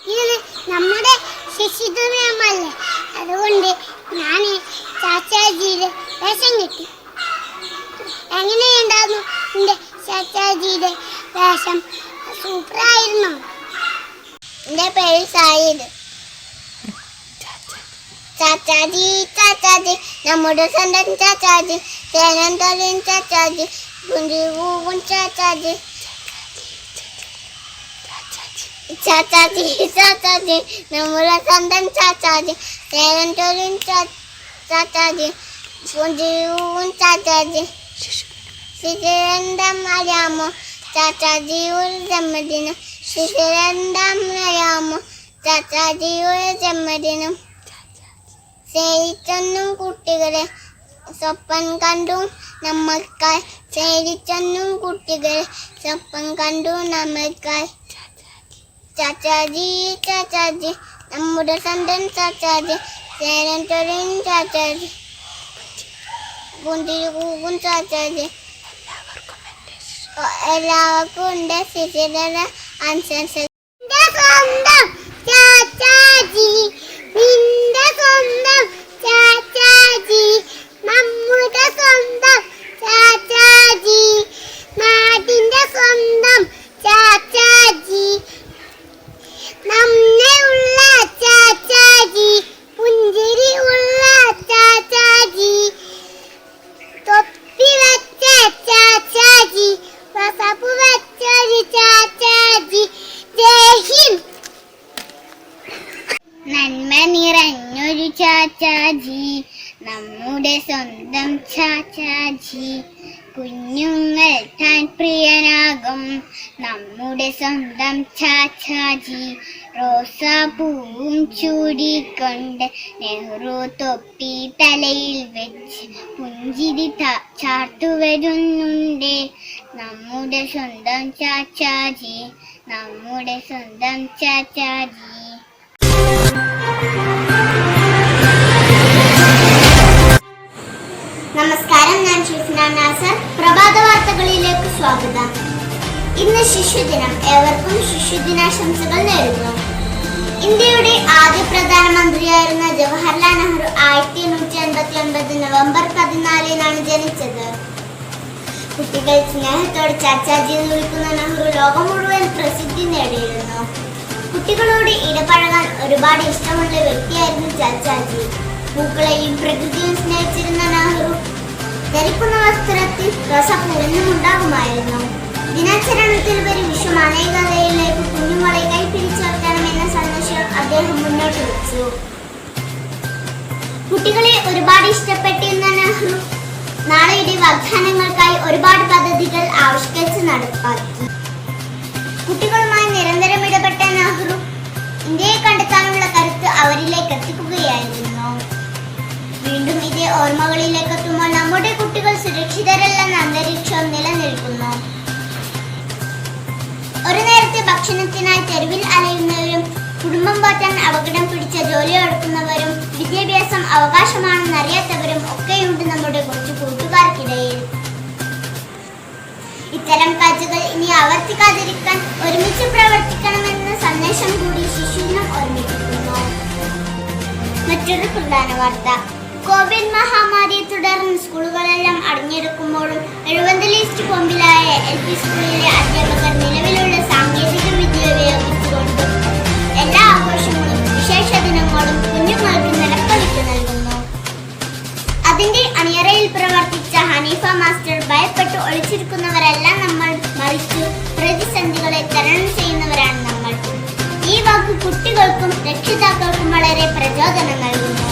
നമ്മുടെ ശശിധരമല്ലേ അതുകൊണ്ട് ഞാൻ ചാച്ചാജിയുടെ വേഷം കിട്ടി. എങ്ങനെയുണ്ടായിരുന്നു എന്റെ ചാച്ചാജിയുടെ വേഷം? സൂപ്പറായിരുന്നു. എന്റെ പേര് സായിദ് ചാച്ചാജി ചാച്ചാജി നമ്മുടെ സ്വന്തം ചാച്ചാജി തേനം തൊഴിൽ ചാച്ചാജി. ചാച്ചാജി ചാച്ചാജി നമ്മുടെ സ്വന്തം ചാച്ചാജി തൊഴിൽ ചാച്ചാജി ഗുഞ്ചി പൂവും ചാച്ചാജി ശിശിരന്തം അറിയാമോ? ചാച്ചാജി ഒരു ജന്മദിനം. ശിശിരന്തം അറിയാമോ? ചാച്ചാജി ഒരു ജന്മദിനം. സ്നേഹിച്ചൊന്നും കുട്ടികളെ സ്വപ്നം കണ്ടു നമ്മൾക്കായി. സ്നേഹിച്ചൊന്നും കുട്ടികളെ സ്വപ്നം കണ്ടു നമ്മൾക്കായി. ചാച്ചാജി ചാച്ചാജി. നമ്മുടെ സന്തൻ ചാച്ചാജി. സേനം തൊഴിൽ ചാച്ചാജി. കുന്തിരി കൂകും ചാച്ചാജി. എല്ലാവർക്കും ഉണ്ട് ശിശിര അനുസരിച്ച് സ്വന്തം ചാച്ചാജി. ചാച്ചാജി. ചാച്ചാജി. സ്വന്തം ചാച്ചാജി. നമ്മയുള്ള തൊപ്പി തലയിൽ വെച്ച് പുഞ്ചിരി ചാർത്തു വരുന്നുണ്ട്. നമ്മുടെ സ്വന്തം ചാച്ചാജി നമ്മുടെ സ്വന്തം ചാച്ചാജി. നമസ്കാരം ഞാൻ ഷിഫ്ന നാസർ. പ്രഭാത വാർത്തകളിലേക്ക് സ്വാഗതം. ഇന്ന് ശിശുദിനം. ഏവർക്കും ശിശുദിനാശംസകൾ നേരുന്നു. ഇന്ത്യയുടെ ആദ്യ പ്രധാനമന്ത്രിയായിരുന്ന ജവഹർലാൽ നെഹ്റു ആയിരത്തി എണ്ണൂറ്റി എൺപത്തി ഒൻപത് നവംബർ പതിനാലിനാണ് ജനിച്ചത്. കുട്ടികൾ സ്നേഹത്തോടെ ചാച്ചാജി എന്ന് വിളിക്കുന്ന നെഹ്റു ലോകം മുഴുവൻ പ്രസിദ്ധി നേടിയിരുന്നു. കുട്ടികളോട് ഇടപഴകാൻ ഒരുപാട് ഇഷ്ടമുള്ള വ്യക്തിയായിരുന്നു ചാച്ചാജി. പൂക്കളെയും പ്രകൃതിയും സ്നേഹിച്ചിരുന്ന നെഹ്റു ധരിക്കുന്ന വസ്ത്രത്തിൽ എന്നും ഉണ്ടാകുമായിരുന്നു ദിനാചരണത്തിൽ ഒരു പിരിച്ചു കുഞ്ഞുങ്ങളെ എന്ന സന്ദേശം അദ്ദേഹം മുന്നോട്ട് വെച്ചു. കുട്ടികളെ ഒരുപാട് ഇഷ്ടപ്പെട്ടിരുന്ന നെഹ്റു നാളെയുടെ വാഗ്ദാനങ്ങൾക്കായി ഒരുപാട് പദ്ധതികൾ ആവിഷ്കരിച്ച് നടപ്പാക്കി. കുട്ടികളുമായി നിരന്തരം ഇടപെട്ട നെഹ്റു ഇന്ത്യയെ കണ്ടെത്താനുള്ള കരുത്ത് അവരിലേക്ക് എത്തിക്കുകയായിരുന്നു. വീണ്ടും ഇതേ ഓർമ്മകളിലേക്ക് എത്തുമ്പോൾ നമ്മുടെ കുട്ടികൾ സുരക്ഷിതരല്ലെന്ന അന്തരീക്ഷം നിലനിൽക്കുന്നു. ഒരു നേരത്തെ ഭക്ഷണത്തിനായി തെരുവിൽ അലയുന്നവരും കുടുംബം പോറ്റാൻ അപകടം പിടിച്ച ജോലി എടുക്കുന്നവരും വിദ്യാഭ്യാസം അവകാശമാണെന്ന് അറിയാത്തവരും ഒക്കെയുണ്ട് നമ്മുടെ കൊച്ചു കൂട്ടുകാർക്കിടയിൽ. ഇത്തരം കാഴ്ചകൾ ഇനി ആവർത്തിക്കാതിരിക്കാൻ ഒരുമിച്ച് പ്രവർത്തിക്കണമെന്ന സന്ദേശം കൂടി ശിശുദിനം ഓർമ്മിപ്പിക്കുന്നു മറ്റൊരു പ്രധാന വാർത്ത. കോവിഡ് മഹാമാരിയെ തുടർന്ന് സ്കൂളുകളെല്ലാം അടഞ്ഞെടുക്കുമ്പോഴും എഴുപത് ലിസ്റ്റ് കൊമ്പിലായ എൽ പി സ്കൂളിലെ ഹനീഫ മാസ്റ്റർ ഭയപ്പെട്ട് ഒളിച്ചിരിക്കുന്നവരെല്ലാം നമ്മൾ മറിച്ച് പ്രതിസന്ധികളെ തരണം ചെയ്യുന്നവരാണ് നമ്മൾ. ഈ വാക്ക് കുട്ടികൾക്കും രക്ഷിതാക്കൾക്കും വളരെ പ്രചോദനം നൽകുന്നു.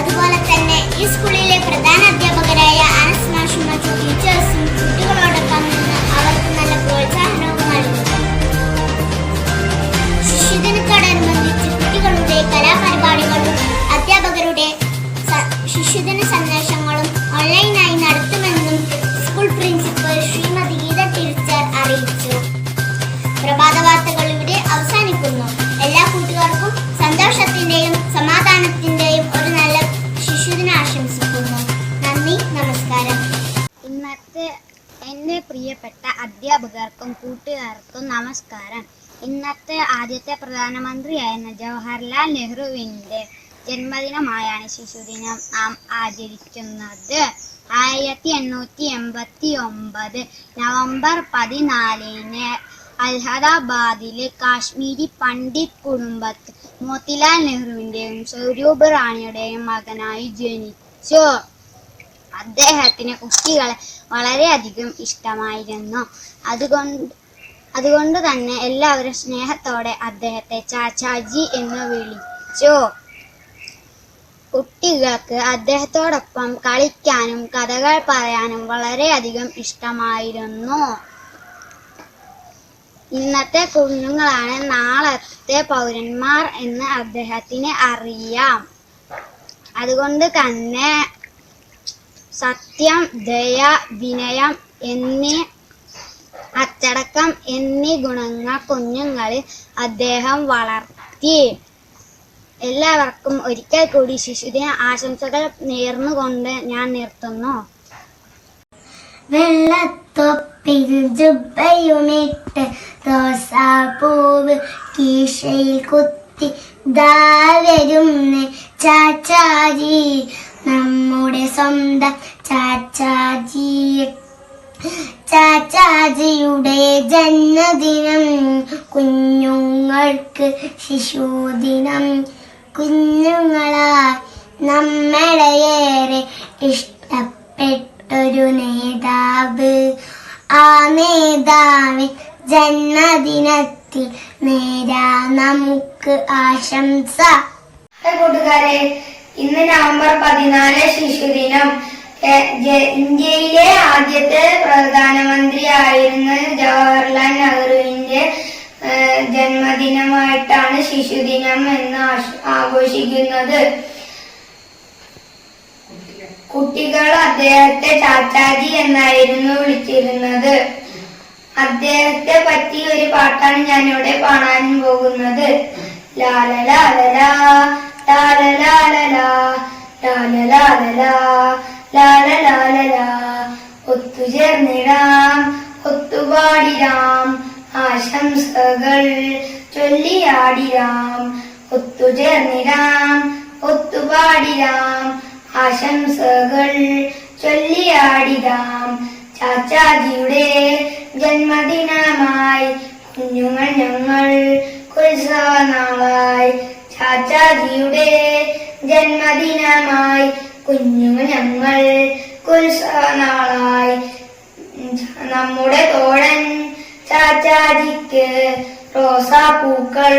അതുപോലെ തന്നെ ഈ സ്കൂളിലെ പ്രധാന അധ്യാപകരായ അനസ് മാഷും മറ്റു ടീച്ചേഴ്സും കുട്ടികളോടൊപ്പം നിന്ന് അവർക്ക് നല്ല പ്രോത്സാഹനവും നൽകുന്നു. ശിശുദിനത്തോടനുബന്ധിച്ച് കുട്ടികളുടെ കലാപരിപാടികളും അധ്യാപകരുടെ ശിശുദിന സന്ദേശങ്ങളും ഓൺലൈനായി നടത്തുമെന്നും school principal Shrimati Geetha teacher അറിയിച്ചു. പ്രഭാത വാർത്തകൾ ഇവിടെ അവസാനിക്കുന്നു. എല്ലാ കൂട്ടുകാർക്കും സന്തോഷത്തിന്റെയും സമാധാനത്തിന്റെയും ഒരു നല്ല ശിശുദിന ആശംസിക്കുന്നു. നന്ദി നമസ്കാരം. ഇന്നത്തെ എന്റെ പ്രിയപ്പെട്ട അധ്യാപകർക്കും കൂട്ടുകാർക്കും നമസ്കാരം. ഇന്നത്തെ ആദ്യത്തെ പ്രധാനമന്ത്രിയായിരുന്ന ജവഹർലാൽ നെഹ്റുവിന്റെ ജന്മദിനമായാണ് ശിശുദിനം നാം ആചരിക്കുന്നത്. ആയിരത്തി എണ്ണൂറ്റി എൺപത്തി ഒമ്പത് നവംബർ പതിനാലിന് അലഹദാബാദിലെ കാശ്മീരി പണ്ഡിറ്റ് കുടുംബത്തിൽ മോത്തിലാൽ നെഹ്റുവിന്റെയും സ്വരൂപ് റാണിയുടെയും മകനായി ജനിച്ചു. അദ്ദേഹത്തിന് കുട്ടികളെ വളരെയധികം ഇഷ്ടമായിരുന്നു. അതുകൊണ്ട് അതുകൊണ്ട് തന്നെ എല്ലാവരും സ്നേഹത്തോടെ അദ്ദേഹത്തെ ചാച്ചാജി എന്ന് വിളിച്ചു. കുട്ടികൾക്ക് അദ്ദേഹത്തോടൊപ്പം കളിക്കാനും കഥകൾ പറയാനും വളരെയധികം ഇഷ്ടമായിരുന്നു. ഇന്നത്തെ കുഞ്ഞുങ്ങളാണ് നാളത്തെ പൗരന്മാർ എന്ന് അദ്ദേഹത്തിന് അറിയാം. അതുകൊണ്ട് തന്നെ സത്യം ദയ വിനയം എന്നീ അച്ചടക്കം എന്നീ ഗുണങ്ങൾ കുഞ്ഞുങ്ങളിൽ അദ്ദേഹം വളർത്തി. എല്ലാവർക്കും ഒരിക്കൽ കൂടി ശിശുദിന ആശംസകൾ നേർന്നുകൊണ്ട് ഞാൻ നിർത്തുന്നു. വെള്ളത്തൊപ്പിൽ ജുബയുമിട്ട് റോസാപ്പൂവ് കീശയിൽ കുത്തി ദാവരും ചാച്ചാജി നമ്മുടെ സ്വന്തം ചാച്ചാജി. ചാച്ചാജിയുടെ ജന്മദിനം കുഞ്ഞുങ്ങൾക്ക് ശിശുദിനം. കുഞ്ഞുങ്ങളാ നമ്മളെയേറെ ഇഷ്ടപ്പെട്ടൊരു നേതാവ്. ആ നേതാവിൻ ജന്മദിനത്തിൽ നേരാ നമുക്ക് ആശംസ. കൂട്ടുകാരെ ഇന്ന് നവംബർ പതിനാല് ശിശുദിനം. ഇന്ത്യയിലെ ആദ്യത്തെ പ്രധാനമന്ത്രിയായിരുന്ന ജവഹർലാൽ നെഹ്റുവിന്റെ ജന്മദിനമായിട്ടാണ് ശിശുദിനം എന്ന് ആഘോഷിക്കുന്നത്. കുട്ടികൾ അദ്ദേഹത്തെ ചാച്ചാജി എന്നായിരുന്നു വിളിച്ചിരുന്നത്. അദ്ദേഹത്തെ പറ്റി ഒരു പാട്ടാണ് ഞാൻ ഇവിടെ പാടാൻ പോകുന്നത്. ഒത്തുചേർന്നിടാം ഒത്തുപാടിരാം ആശംസകൾ ചൊല്ലിയാടിരാം. ഒത്തുചേർന്നിരാം ഒത്തുപാടിരാം. ആശംസകൾ ചൊല്ലിയാടിരാം. ചാച്ചാജിയുടെ ജന്മദിനമായി കുഞ്ഞുങ്ങൾ ഞങ്ങൾ ഉത്സവനാളായി ചാച്ചാജിയുടെ ജന്മദിനമായി കുഞ്ഞുങ്ങൾ ഞങ്ങൾ ഉത്സവനാളായി. നമ്മുടെ തോഴൻ ചാച്ചാജിക്ക് റോസാപ്പൂക്കൾ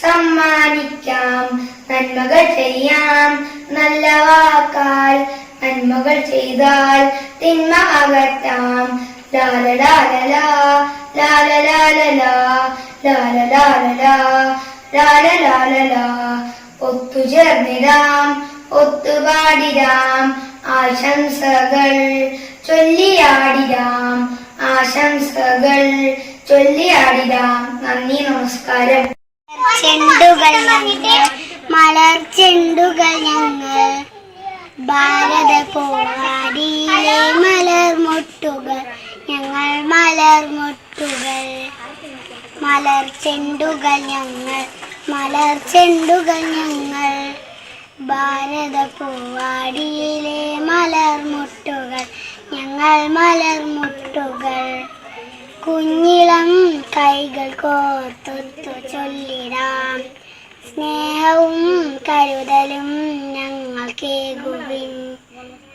സമ്മാനിക്കാം നന്മകൾ ചെയ്യാം നല്ല വാക്കാൽ നന്മകൾ ചെയ്താൽ തിന്മ അകറ്റാം ലാലലാലലാ ലാലലാലലാ ലാലലാലലാ ലാലലാലലാ ഒത്തുചേർന്നിടാം ഒത്തുപാടിരാം ആശംസകൾ ചൊല്ലിയാടിരാം ആശംസകൾ ചൊല്ലിയാടിരാം നന്ദി നമസ്കാരം. ചെണ്ടുകൾ മലർ ചെണ്ടുകൾ ഞങ്ങൾ. ഭാരത പോവാടിയിലെ മലർ മുട്ടുകൾ ഞങ്ങൾ മലർ മുട്ടുകൾ. മലർ ചെണ്ടുകൾ ഞങ്ങൾ മലർ ചെണ്ടുകൾ ഞങ്ങൾ. ഭാരത പൂവാടിയിലെ മലർ മുട്ടുകൾ ഞങ്ങൾ മലർ മുട്ടുകൾ കുഞ്ഞിളം കൈകൾ കോർത്തൊത്തു ചൊല്ലിടാം. സ്നേഹവും കരുതലും ഞങ്ങൾ കേകുവിൻ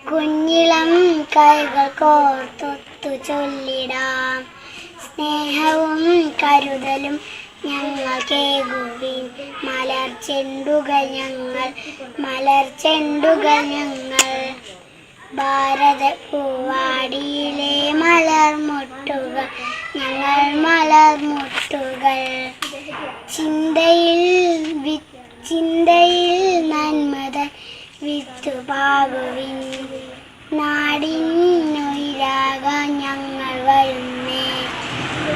കുഞ്ഞിളം കൈകൾ കോർത്തൊത്തു ചൊല്ലിടാം. സ്നേഹവും കരുതലും ഞങ്ങൾ കേകുവിൻ മലർ ചെണ്ടുകൾ ഞങ്ങൾ മലർ ചെണ്ടുകൾ ഞങ്ങൾ. ഭാരത പൂവാടിയിലെ മലർ മുട്ടുകൾ ഞങ്ങൾ മലർമുട്ടുകൾ ചിന്തയിൽ വി ചിന്തയിൽ നന്മത വിത്തുപാകുവിൻ നാടിനുയിരാകാൻ ഞങ്ങൾ വരുന്നേ.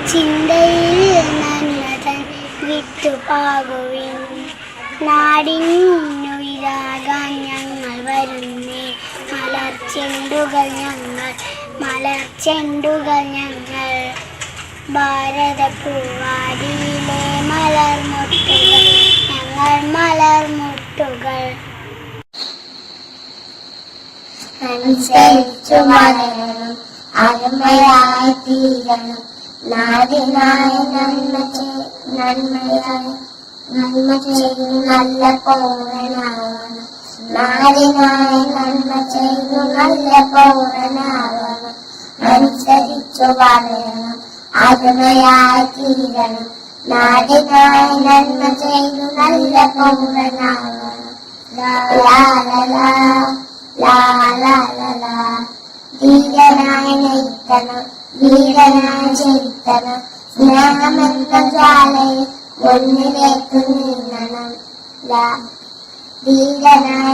ചിന്തയിൽ നന്മതൻ വിത്തുപാകുവിൻ നാടിനുയിരാകാൻ ഞങ്ങൾ ചെണ്ടുകൾ ഞങ്ങൾ മലർ ചെണ്ടുകൾ ഞങ്ങൾ. ഭാരതപ്പൂവാടിയിലെ മലർമുട്ടുകൾ ഞങ്ങൾ മലർമുട്ടുകൾ അനുസരിച്ചു വളരണം അരുമയായി തീരണം. നന്മ നന്മയായി നന്മ ചെയ്തു നല്ല പൗരനാവണം. മാറിനായി നന്മ ചെയ്തു നല്ല പൗരനാകണം അനുസരിച്ചു വളരണം. അരുമയായി തീരണം. നാടിനായി നന്മ ചെയ്തു നല്ല പൗരനാകണം ധീരനായി നയിക്കണം. വീരനായി ചരിത്തണം സ്നേഹമെന്ന ജ്വാലയിൽ ഒന്നിലേക്ക് നീങ്ങണം. ധീരനായി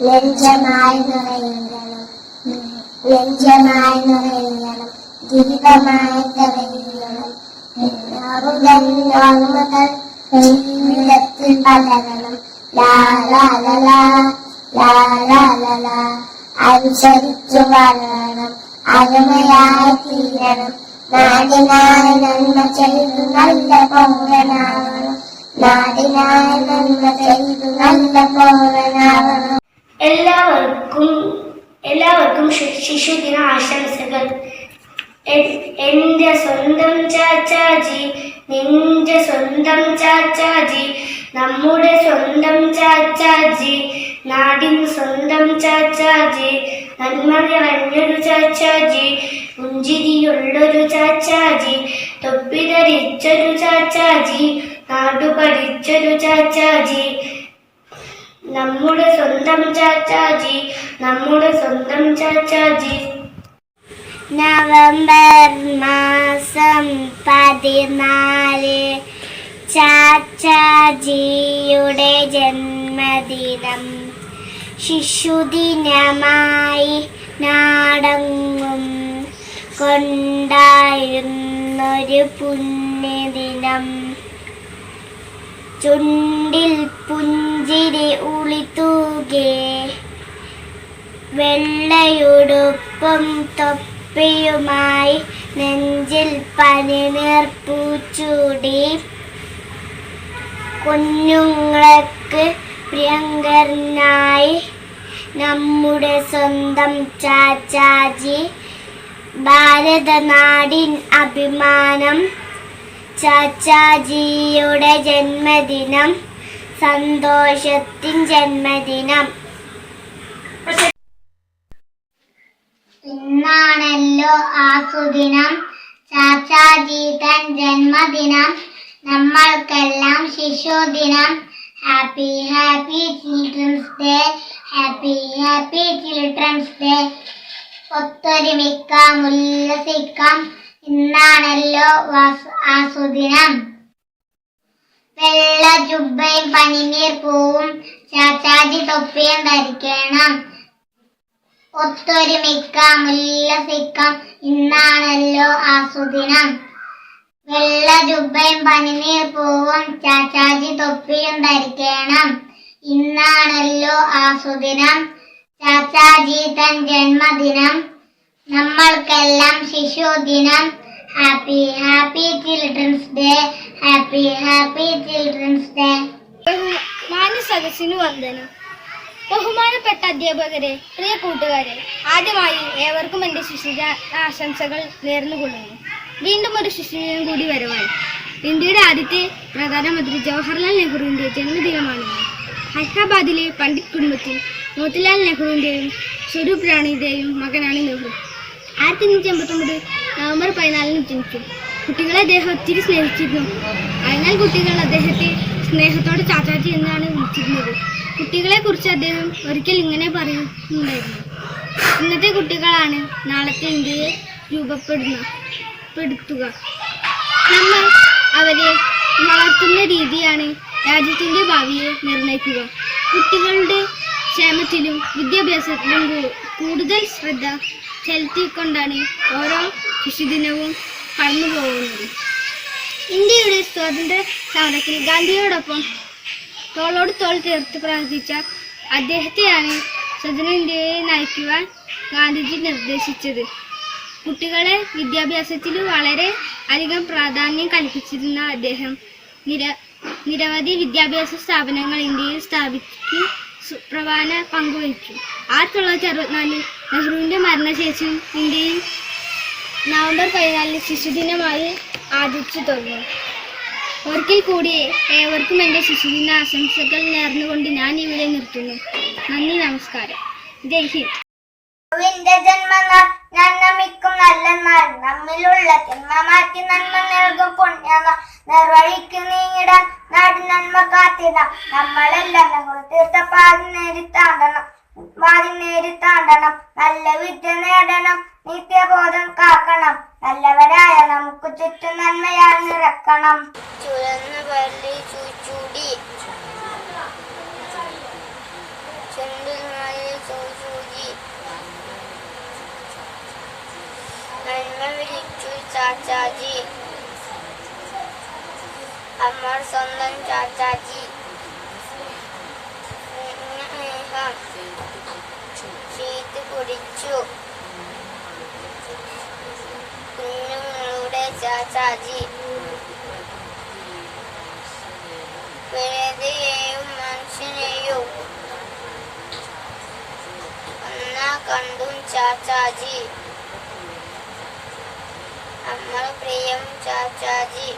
നെഞ്ചമായി നിറയണം നെഞ്ചമായി നിറയണം. ജീവിതമായി എല്ലാവരും എല്ലാവർക്കും എല്ലാവർക്കും ശിശുദിന ആശംസകൾ എന്റെ സ്വന്തം ചാച്ചാജി നിന്റെ സ്വന്തം ചാച്ചാജി നമ്മുടെ സ്വന്തം ചാച്ചാജി നാടിൻ സ്വന്തം ചാച്ചാജി നന്മ നിറഞ്ഞൊരു ചാച്ചാജി പുഞ്ചിരിയുള്ളൊരു ചാച്ചാജി തൊപ്പി ധരിച്ചൊരു ചാച്ചാജി നാടു പഠിച്ചൊരു ചാച്ചാജി നമ്മുടെ സ്വന്തം ചാച്ചാജി നമ്മുടെ സ്വന്തം ചാച്ചാജി. നവംബർ മാസം പതിനാല് ചാച്ചാജിയുടെ ജന്മദിനം. ശിശുദിനമായി നാടങ്ങും കൊണ്ടായിരുന്നൊരു പുണ്യദിനം. ചുണ്ടിൽ പുഞ്ചിരി ഉളിത്തൂകെ വെള്ളയുടുപ്പും തൊപ്പിയുമായി നെഞ്ചിൽ പനിനീർപ്പൂച്ചൂടി കുഞ്ഞുങ്ങൾക്ക് പ്രിയങ്കരനായി നമ്മുടെ സ്വന്തം ചാച്ചാജി. ഭാരതനാടിൻ അഭിമാനം. ചാച്ചാജിയുടെ ജന്മദിനം സന്തോഷത്തിൻ ജന്മദിനം. ഇന്നാണല്ലോ ആ സുദിനം ചാച്ചാജി ജന്മദിനം. നമ്മൾക്കെല്ലാം ശിശുദിനം. Happy happy children's day happy happy children's day ഒത്തൊരുമിക്കാം ഉല്ലസിക്കാം. ഇന്നാണല്ലോ ആസുദിനം. വെള്ള ജുബയും പനിനീർ പൂവും ചാച്ചാജി തൊപ്പിയും ധരിക്കണം. ഒത്തൊരുമിക്കാം ഉല്ലസിക്കാം. ഇന്നാണല്ലോ ആ സുദിനം വെള്ള ജുബയും പനിനീർ പൂവും ചാച്ചാജി തൊപ്പിയും ധരിക്കണം. ഇന്നാണല്ലോ ആ സുദിനം ചാച്ചാജി തൻ ജന്മദിനം. നമ്മൾക്കെല്ലാം ശിശുദിനം. Happy happy children's day. Happy happy children's day. മാന്യ സദസ്സിന് വന്ദനം. ബഹുമാനപ്പെട്ട അധ്യാപകരെ പ്രിയ കൂട്ടുകാരെ ആദ്യമായി ഏവർക്കും എന്റെ ശിശുജ ആശംസകൾ നേർന്നുകൊള്ളുന്നു. വീണ്ടും ഒരു ശിശുദിനം കൂടി വരുവാൻ. ഇന്ത്യയുടെ ആദ്യത്തെ പ്രധാനമന്ത്രി ജവഹർലാൽ നെഹ്റുവിന്റെ ജന്മദിനമാണിന്ന് ഹൈദരാബാദിലെ പണ്ഡിറ്റ് കുടുംബത്തിൽ മോത്തിലാൽ നെഹ്റുവിന്റെയും സ്വരൂപ് റാണിയുടെയും മകനാണ് നെഹ്റു. ആയിരത്തി അഞ്ഞൂറ്റി അമ്പത്തൊമ്പത് നവംബർ പതിനാലിന് ജനിച്ചു. കുട്ടികളെ അദ്ദേഹം ഒത്തിരി സ്നേഹിച്ചിരുന്നു. അതിനാൽ കുട്ടികൾ അദ്ദേഹത്തെ സ്നേഹത്തോടെ ചാച്ചാജി എന്നാണ് വിളിച്ചിരുന്നത്. കുട്ടികളെ കുറിച്ച് അദ്ദേഹം ഒരിക്കൽ ഇങ്ങനെ പറയുന്നുണ്ടായിരുന്നു. ഇന്നത്തെ കുട്ടികളാണ് നാളത്തെ ഇന്ത്യയെ രൂപപ്പെടുന്ന പെടുത്തുക. നമ്മൾ അവരെ വളർത്തുന്ന രീതിയാണ് രാജ്യത്തിന്റെ ഭാവിയെ നിർണയിക്കുക. കുട്ടികളുടെ ക്ഷേമത്തിലും വിദ്യാഭ്യാസത്തിലും കൂടുതൽ ശ്രദ്ധ ചെലുത്തിക്കൊണ്ടാണ് ഓരോ ശിശുദിനവും കടന്നു പോകുന്നത് ഇന്ത്യയുടെ സ്വാതന്ത്ര്യ സമരത്തിൽ ഗാന്ധിയോടൊപ്പം തോളോട് തോൾ ചേർത്ത് പ്രവർത്തിച്ച അദ്ദേഹത്തെയാണ് സ്വതന്ത്ര ഇന്ത്യയെ നയിക്കുവാൻ ഗാന്ധിജി നിർദ്ദേശിച്ചത്. കുട്ടികളെ വിദ്യാഭ്യാസത്തിൽ വളരെ അധികം പ്രാധാന്യം കൽപ്പിച്ചിരുന്ന അദ്ദേഹം നിര നിരവധി വിദ്യാഭ്യാസ സ്ഥാപനങ്ങൾ ഇന്ത്യയിൽ സ്ഥാപിച്ചു സുപ്രധാന പങ്കുവഹിച്ചു ആയിരത്തി തൊള്ളായിരത്തി അറുപത്തിനാലിൽ നെഹ്റുവിന്റെ മരണശേഷം ഇന്ത്യയിൽ നവംബർ പതിനാലിന് ശിശുദിനമായി ആചരിച്ചു തുടങ്ങി. ഒരിക്കൽ കൂടി ഏവർക്കും എന്റെ ശിശുദിന ആശംസകൾ നേർന്നുകൊണ്ട് ഞാൻ ഇവിടെ നിർത്തുന്നു. നന്ദി നമസ്കാരം. ജയ് ഹിന്ദ്. നമ്മിലുള്ള തിന്മ മാറ്റി നന്മ നമ്മളെല്ലാം ഞങ്ങൾ തീർത്ത പാതി നേരി പാതി താണ്ടണം നല്ല വിദ്യ നേടണം നിത്യബോധം കാക്കണം നല്ലവരായ നമുക്ക് ചുറ്റും നന്മയാൽ നിറക്കണം. ചുരന്ന പള്ളി ചൂച്ചൂടി. ചെണ്ടിൽ ചൂച്ചൂടി. നന്മ വിളിച്ചു ചാച്ചാജി. അമ്മ സ്വന്തം ചാച്ചാജി. സ്നേഹം കുടിച്ചു. കുഞ്ഞുങ്ങളുടെ ചാച്ചാജി. പ്രേതയെയും മനുഷ്യനെയും ഒന്നാ കണ്ടും ചാച്ചാജി. നമ്മൾ പ്രിയം ചാച്ചാജി.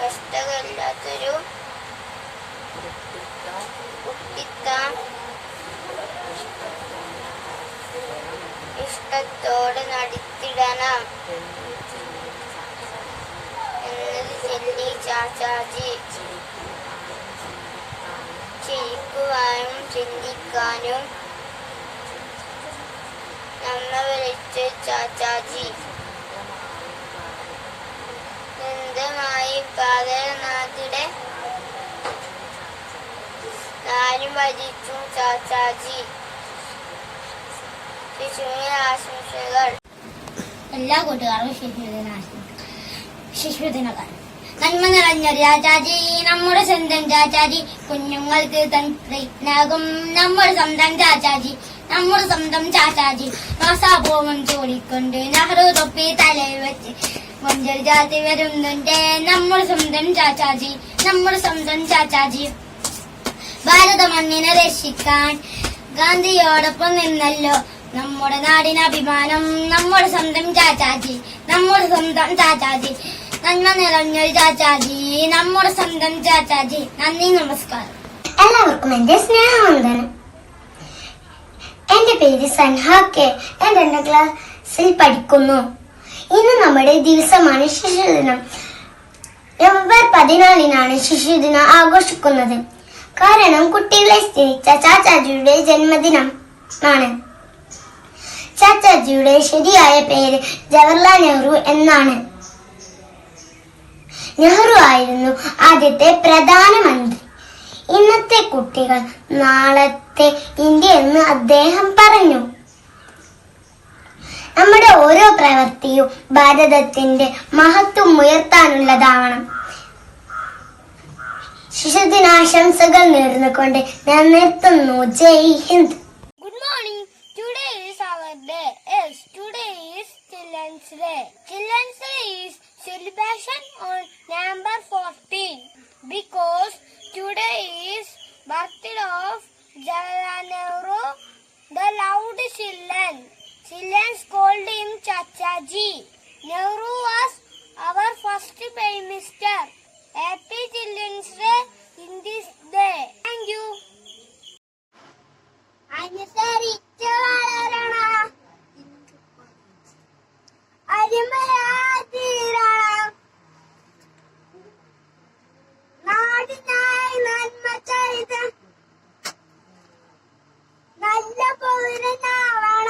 കഷ്ടമില്ലാത്തൊരു കുട്ടിത്താൻ ഇഷ്ടത്തോടെ നടത്തിടണം. എന്നത് ചൊല്ലി ചാച്ചാജി ചിരിക്കുവാനും ചിന്തിക്കാനും നമ്മ വിളിച്ച ചാച്ചാജി. സ്വന്തമായി പാതനാഥിടെ നാലും ഭജിച്ചു ചാച്ചാജി. ആശംസകൾ എല്ലാ കൂട്ടുകാർക്കും ശിശുദിന ശിശുദിനങ്ങൾ നന്മ നിറഞ്ഞ രാജാജി നമ്മുടെ സ്വന്തം ചാച്ചാജി കുഞ്ഞുങ്ങൾക്ക് തൻ പ്രയത്നാകും നമ്മുടെ സ്വന്തം ചാച്ചാജി നമ്മുടെ സ്വന്തം ചാച്ചാജി മാസാഭോമം ചൂടിക്കൊണ്ട് നെഹ്റു തൊപ്പി തലയിൽ വെച്ച് കൊഞ്ചൽ ജാതി വരുന്നുണ്ട് നമ്മുടെ സ്വന്തം ചാച്ചാജി നമ്മുടെ സ്വന്തം ചാച്ചാജി ഭാരത മണ്ണിനെ രക്ഷിക്കാൻ ഗാന്ധിയോടൊപ്പം നിന്നല്ലോ. നമ്മുടെ നാടിന് അഭിമാനം നമ്മുടെ സ്വന്തം ചാച്ചാജി നമ്മുടെ സ്വന്തം ചാച്ചാജി. നന്മ നിറഞ്ഞൊരു ചാച്ചാജി നമ്മുടെ സ്വന്തം ചാച്ചാജി. നന്ദി നമസ്കാരം. എല്ലാവർക്കും എന്റെ സ്നേഹവന്ദനം. എന്റെ പേര് സൻഹ ഞാൻ രണ്ടാം ക്ലാസ്സിൽ പഠിക്കുന്നു. ഇന്ന് നമ്മുടെ ദിവസമാണ് ശിശുദിനം. നവംബർ പതിനാലിനാണ് ശിശുദിനം ആഘോഷിക്കുന്നത്. കാരണം കുട്ടികളെ സ്നേഹിച്ച ചാച്ചാജിയുടെ ജന്മദിനം ആണ് ചാച്ചാജിയുടെ ശരിയായ പേര് ജവഹർലാൽ നെഹ്റു എന്നാണ്. നെഹ്റു ആയിരുന്നു ആദ്യത്തെ പ്രധാനമന്ത്രി. ഇന്നത്തെ കുട്ടികൾ നാളത്തെ ഇന്ത്യ എന്ന് അദ്ദേഹം പറഞ്ഞു. നമ്മുടെ ഓരോ പ്രവൃത്തിയും ഭാരതത്തിന്റെ മഹത്വം ഉയർത്താനുള്ളതാവണം. ശിശുദിനാശംസകൾ നേർന്നുകൊണ്ട് ഞാൻ നിർത്തുന്നു ജയ് Hind. Children's Day. Children's Day is celebration on November 14 because today is birthday of Jawaharlal Nehru, the loud children. Children called him Chachaji. Nehru was our first prime minister. Happy Children's Day in this day. Thank you. അനുസരിച്ച് വളരണം അരുമയാതീരണം നാടിനായി നന്മ ചെയ്ത് നല്ല പൗരനാവണം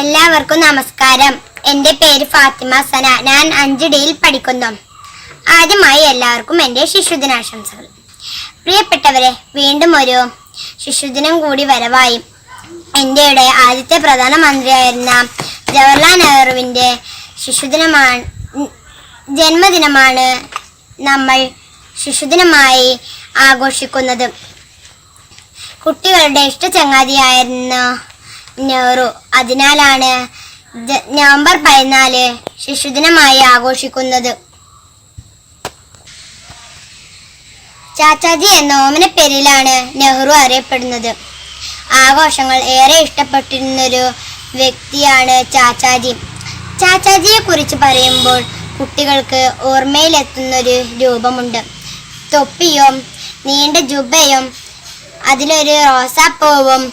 എല്ലാവർക്കും നമസ്കാരം. എന്റെ പേര് ഫാത്തിമ സന ഞാൻ അഞ്ച് ഡിയിൽ പഠിക്കുന്നു. ആദ്യമായി എല്ലാവർക്കും എന്റെ ശിശുദിനാശംസകൾ. പ്രിയപ്പെട്ടവരെ വീണ്ടും ഒരു ശിശുദിനം കൂടി വരവായി. ഇന്ത്യയുടെ ആദ്യത്തെ പ്രധാനമന്ത്രിയായിരുന്ന ജവഹർലാൽ നെഹ്റുവിന്റെ ശിശുദിനമാണ് ജന്മദിനമാണ് നമ്മൾ ശിശുദിനമായി ആഘോഷിക്കുന്നത്. കുട്ടികളുടെ ഇഷ്ട ചങ്ങാതിയായിരുന്നു നെഹ്റു. അതിനാലാണ് നവംബർ പതിനാല് ശിശുദിനമായി ആഘോഷിക്കുന്നത്. ചാച്ചാജി എന്ന ഓമന പേരിലാണ് നെഹ്റു അറിയപ്പെടുന്നത്. ആഘോഷങ്ങൾ ഏറെ ഇഷ്ടപ്പെട്ടിരുന്നൊരു വ്യക്തിയാണ് ചാച്ചാജി. ചാച്ചാജിയെ കുറിച്ച് പറയുമ്പോൾ കുട്ടികൾക്ക് ഓർമ്മയിലെത്തുന്നൊരു രൂപമുണ്ട്. തൊപ്പിയും നീണ്ട ജുബയും അതിലൊരു റോസാപ്പൂവും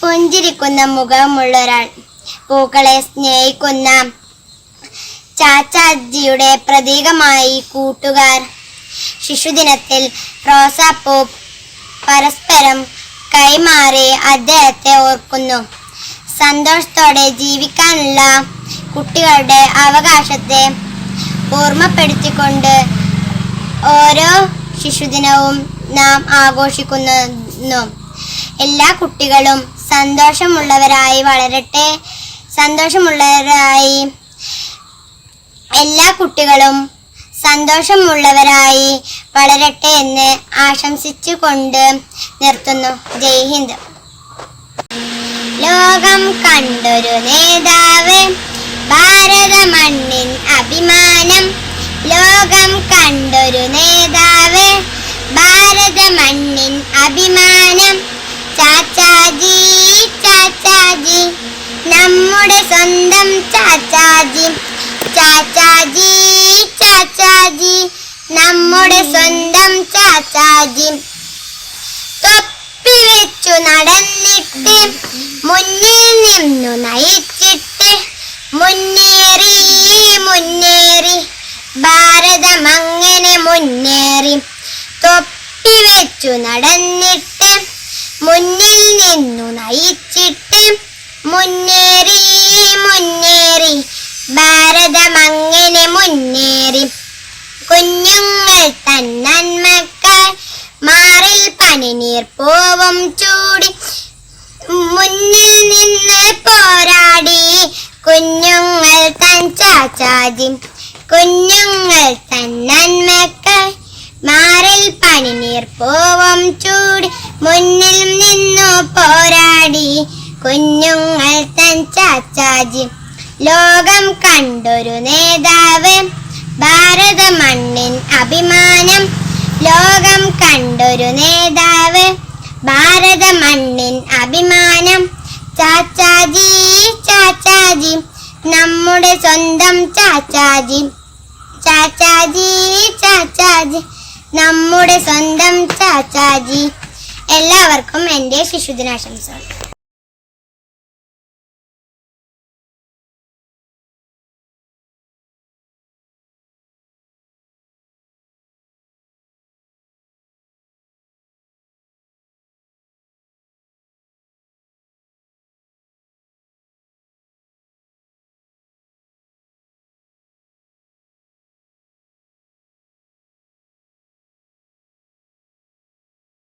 പുഞ്ചിരിക്കുന്ന മുഖമുള്ള ഒരാൾ പൂക്കളെ സ്നേഹിക്കുന്ന ചാച്ചാജിയുടെ പ്രതീകമായി കൂട്ടുകാർ. ശിശുദിനത്തിൽ റോസാപ്പൂ പരസ്പരം കൈമാറി അദ്ദേഹത്തെ ഓർക്കുന്നു. സന്തോഷത്തോടെ ജീവിക്കാനുള്ള കുട്ടികളുടെ അവകാശത്തെ ഓർമ്മപ്പെടുത്തിക്കൊണ്ട് ഓരോ ശിശുദിനവും നാം ആഘോഷിക്കുന്നു. എല്ലാ കുട്ടികളും സന്തോഷമുള്ളവരായി വളരട്ടെ. സന്തോഷമുള്ളവരായി എല്ലാ കുട്ടികളും സന്തോഷമുള്ളവരായി വളരട്ടെ എന്ന് ആശംസിച്ചു കൊണ്ട് നിർത്തുന്നു. ജയ് ഹിന്ദ്. ലോകം കണ്ടൊരു നേതാവ് ഭാരത മണ്ണിൻ അഭിമാനം. ലോകം കണ്ടൊരു നേതാവ് ഭാരത മണ്ണിൻ അഭിമാനം. ചാച്ചാജി ചാച്ചാജി. നമ്മുടെ സ്വന്തം ചാച്ചാജി. ചാച്ചാജി ചാച്ചാജി. നമ്മുടെ സ്വന്തം ചാച്ചാജി. തൊപ്പി വെച്ചു നടന്നിട്ട് മുന്നിൽ നിന്നു നയിച്ചിട്ട് മുന്നേറി മുന്നേറി. ഭാരതം അങ്ങനെ മുന്നേറി. തൊപ്പി വെച്ചു നടന്നിട്ട് മുന്നിൽ നിന്നു നയിച്ചിട്ട് മുന്നേറി മുന്നേറി. ഭാരതം അങ്ങനെ മുന്നേറി. കുഞ്ഞുങ്ങൾ തന്നന്മക്കായി മാറിൽ പണിനീർ പോവും ചൂടി. മുന്നിൽ നിന്ന് പോരാടി. കുഞ്ഞുങ്ങൾ തൻ ചാച്ചാജി. കുഞ്ഞുങ്ങൾ തന്നന്മക്കായി മാറിൽ പനിനീർ പോവം ചൂടി മുന്നിൽ നിന്നു പോരാടി. കുഞ്ഞുങ്ങൾ തൻ ചാച്ചാജി. ലോകം കണ്ടൊരു നേതാവ്. ഭാരത മണ്ണിൻ അഭിമാനം. ലോകം കണ്ടൊരു നേതാവ്. ഭാരത മണ്ണിൻ അഭിമാനം. ചാച്ചാജി ചാച്ചാജി. നമ്മുടെ സ്വന്തം ചാച്ചാജി. ചാച്ചാജി ചാച്ചാജി. നമ്മുടെ സ്വന്തം ചാച്ചാജി. എല്ലാവർക്കും എന്റെ ശിശുദിനാശംസകൾ.